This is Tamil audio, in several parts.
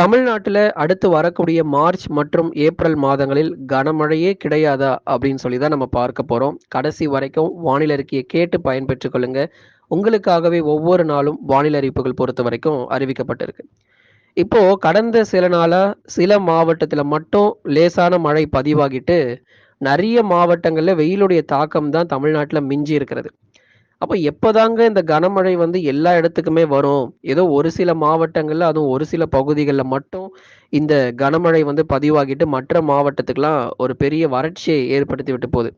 தமிழ்நாட்டில் அடுத்து வரக்கூடிய மார்ச் மற்றும் ஏப்ரல் மாதங்களில் கனமழையே கிடையாதா அப்படின்னு சொல்லி தான் நம்ம பார்க்க போகிறோம் கடைசி வரைக்கும் வானிலை அறிக்கையை கேட்டு பயன்பெற்றுக் கொள்ளுங்க. உங்களுக்காகவே ஒவ்வொரு நாளும் வானிலை அறிவிப்புகள் பொறுத்த வரைக்கும் அறிவிக்கப்பட்டிருக்கு. இப்போ கடந்த சில நாளாக சில மாவட்டத்தில் மட்டும் லேசான மழை பதிவாகிட்டு நிறைய மாவட்டங்களில் வெயிலுடைய தாக்கம் தான் தமிழ்நாட்டில் மிஞ்சி இருக்கிறது. அப்போ எப்போதாங்க இந்த கனமழை வந்து எல்லா இடத்துக்குமே வரும்? ஏதோ ஒரு சில மாவட்டங்களில் அதுவும் ஒரு சில பகுதிகளில் மட்டும் இந்த கனமழை வந்து பதிவாகிட்டு மற்ற மாவட்டத்துக்கெலாம் ஒரு பெரிய வறட்சியை ஏற்படுத்தி விட்டு போகுது.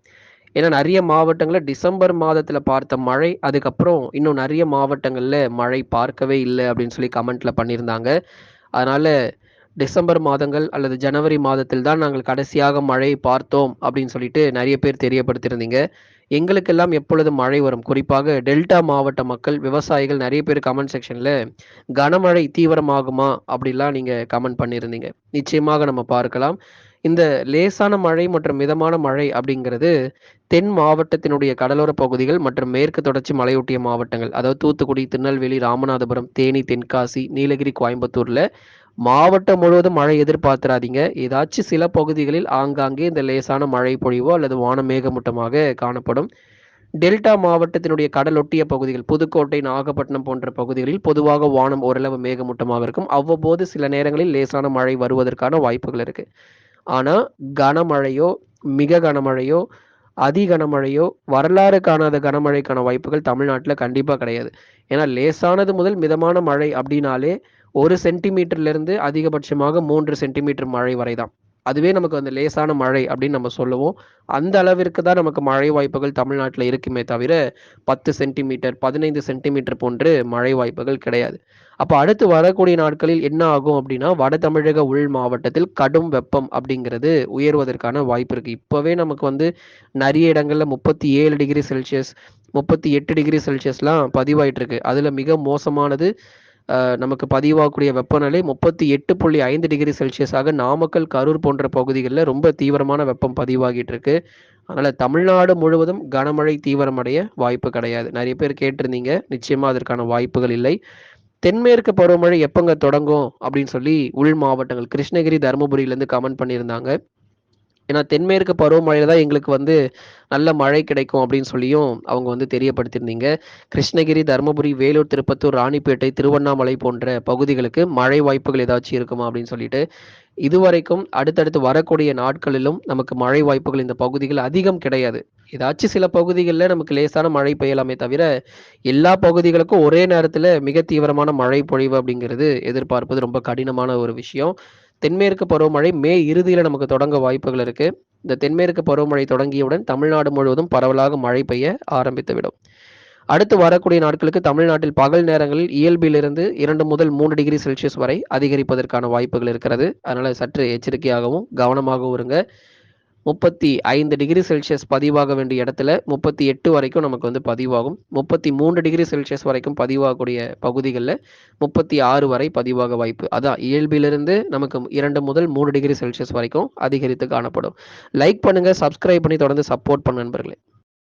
ஏன்னா நிறைய மாவட்டங்களில் டிசம்பர் மாதத்தில் பார்த்த மழை அதுக்கப்புறம் இன்னும் நிறைய மாவட்டங்களில் மழை பார்க்கவே இல்லை அப்படின்னு சொல்லி கமெண்ட்ல பண்ணியிருந்தாங்க. அதனால டிசம்பர் மாதங்கள் அல்லது ஜனவரி மாதத்தில் தான் நாங்கள் கடைசியாக மழை பார்த்தோம் அப்படின்னு சொல்லிட்டு நிறைய பேர் தெரியப்படுத்தியிருந்தீங்க. எங்களுக்கெல்லாம் எப்பொழுது மழை வரும். குறிப்பாக டெல்டா மாவட்ட மக்கள் விவசாயிகள் நிறைய பேர் கமெண்ட் செக்ஷன்ல கனமழை தீவிரமாகுமா அப்படிலாம் நீங்க கமெண்ட் பண்ணியிருந்தீங்க. நிச்சயமாக நம்ம பார்க்கலாம். இந்த லேசான மழை மற்றும் மிதமான மழை அப்படிங்கிறது தென் மாவட்டத்தினுடைய கடலோர பகுதிகள் மற்றும் மேற்கு தொடர்ச்சி மலையொட்டிய மாவட்டங்கள். அதாவது தூத்துக்குடி திருநெல்வேலி ராமநாதபுரம் தேனி தென்காசி நீலகிரி கோயம்புத்தூர்ல மாவட்டம் முழுவதும் மழை எதிர்பார்த்துறாதீங்க ஏதாச்சும் சில பகுதிகளில் ஆங்காங்கே இந்த லேசான மழை பொழிவோ அல்லது வான மேகமூட்டமாக காணப்படும். டெல்டா மாவட்டத்தினுடைய கடலொட்டிய பகுதிகள் புதுக்கோட்டை நாகப்பட்டினம் போன்ற பகுதிகளில் பொதுவாக வானம் ஓரளவு மேகமூட்டமாக இருக்கும். அவ்வப்போது சில நேரங்களில் லேசான மழை வருவதற்கான வாய்ப்புகள் இருக்கு. ஆனா கனமழையோ மிக கனமழையோ அதி கனமழையோ வரலாறு காணாத கனமழைக்கான வாய்ப்புகள் தமிழ்நாட்டில் கண்டிப்பாக கிடையாது. ஏன்னா லேசானது முதல் மிதமான மழை அப்படின்னாலே ஒரு சென்டிமீட்டர்ல இருந்து அதிகபட்சமாக மூன்று சென்டிமீட்டர் மழை வரை தான் அதுவே நமக்கு அந்த லேசான மழை அப்படின்னு நம்ம சொல்லுவோம். அந்த அளவிற்கு தான் நமக்கு மழை வாய்ப்புகள் தமிழ்நாட்டில் இருக்குமே தவிர பத்து சென்டிமீட்டர் பதினைந்து சென்டிமீட்டர் போன்று மழை வாய்ப்புகள் கிடையாது. அப்போ அடுத்து வரக்கூடிய நாட்களில் என்ன ஆகும் அப்படின்னா வட தமிழக உள் மாவட்டத்தில் கடும் வெப்பம் அப்படிங்கிறது உயர்வதற்கான வாய்ப்பு இருக்குது இப்போவே நமக்கு வந்து நிறைய இடங்களில் முப்பத்தி ஏழு டிகிரி செல்சியஸ் முப்பத்தி எட்டு டிகிரி செல்சியஸ்லாம் பதிவாயிட்டு இருக்கு அதில் மிக மோசமானது நமக்கு பதிவாகக்கூடிய வெப்பநிலை முப்பத்தி எட்டு புள்ளி ஐந்து டிகிரி செல்சியஸாக நாமக்கல் கரூர் போன்ற பகுதிகளில் ரொம்ப தீவிரமான வெப்பம் பதிவாகிட்டு இருக்கு. அதனால தமிழ்நாடு முழுவதும் கனமழை தீவிரமடைய வாய்ப்பு கிடையாது. நிறைய பேர் கேட்டிருந்தீங்க. நிச்சயமா அதற்கான வாய்ப்புகள் இல்லை. தென்மேற்கு பருவமழை எப்பங்க தொடங்கும் அப்படின்னு சொல்லி உள் மாவட்டங்கள் கிருஷ்ணகிரி தருமபுரியிலேருந்து கமெண்ட் பண்ணியிருந்தாங்க. ஏன்னா தென்மேற்கு பருவமழையில தான் எங்களுக்கு வந்து நல்ல மழை கிடைக்கும் அப்படின்னு சொல்லியும் அவங்க வந்து தெரியப்படுத்தியிருந்தீங்க. கிருஷ்ணகிரி தருமபுரி வேலூர் திருப்பத்தூர் ராணிப்பேட்டை திருவண்ணாமலை போன்ற பகுதிகளுக்கு மழை வாய்ப்புகள் ஏதாச்சும் இருக்குமா அப்படின்னு சொல்லிட்டு இதுவரைக்கும் அடுத்தடுத்து வரக்கூடிய நாட்களிலும் நமக்கு மழை வாய்ப்புகள் இந்த பகுதிகள் அதிகம் கிடையாது. ஏதாச்சும் சில பகுதிகளில் நமக்கு லேசான மழை பெய்யலாமே தவிர எல்லா பகுதிகளுக்கும் ஒரே நேரத்தில் மிக தீவிரமான மழை பொழிவு அப்படிங்கிறது எதிர்பார்ப்பது ரொம்ப கடினமான ஒரு விஷயம். தென்மேற்கு பருவமழை மே இறுதியில் நமக்கு தொடங்க வாய்ப்புகள் இருக்கு. இந்த தென்மேற்கு பருவமழை தொடங்கியவுடன் தமிழ்நாடு முழுவதும் பரவலாக மழை பெய்ய ஆரம்பித்துவிடும். அடுத்து வரக்கூடிய நாட்களுக்கு தமிழ்நாட்டில் பகல் நேரங்களில் இயல்பிலிருந்து இரண்டு முதல் மூன்று டிகிரி செல்சியஸ் வரை அதிகரிப்பதற்கான வாய்ப்புகள் இருக்கிறது. அதனால சற்று எச்சரிக்கையாகவும் கவனமாகவும் இருங்க. முப்பத்தி ஐந்து டிகிரி செல்சியஸ் பதிவாக வேண்டிய இடத்துல முப்பத்தி எட்டு வரைக்கும் நமக்கு வந்து பதிவாகும். முப்பத்தி மூன்று டிகிரி செல்சியஸ் வரைக்கும் பதிவாகக்கூடிய பகுதிகளில் முப்பத்தி ஆறு வரை பதிவாக வாய்ப்பு. அதான் இயல்பிலிருந்து நமக்கு இரண்டு முதல் மூணு டிகிரி செல்சியஸ் வரைக்கும் அதிகரித்து காணப்படும். லைக் பண்ணுங்கள் சப்ஸ்கிரைப் பண்ணி தொடர்ந்து சப்போர்ட் பண்ண நண்பர்களே.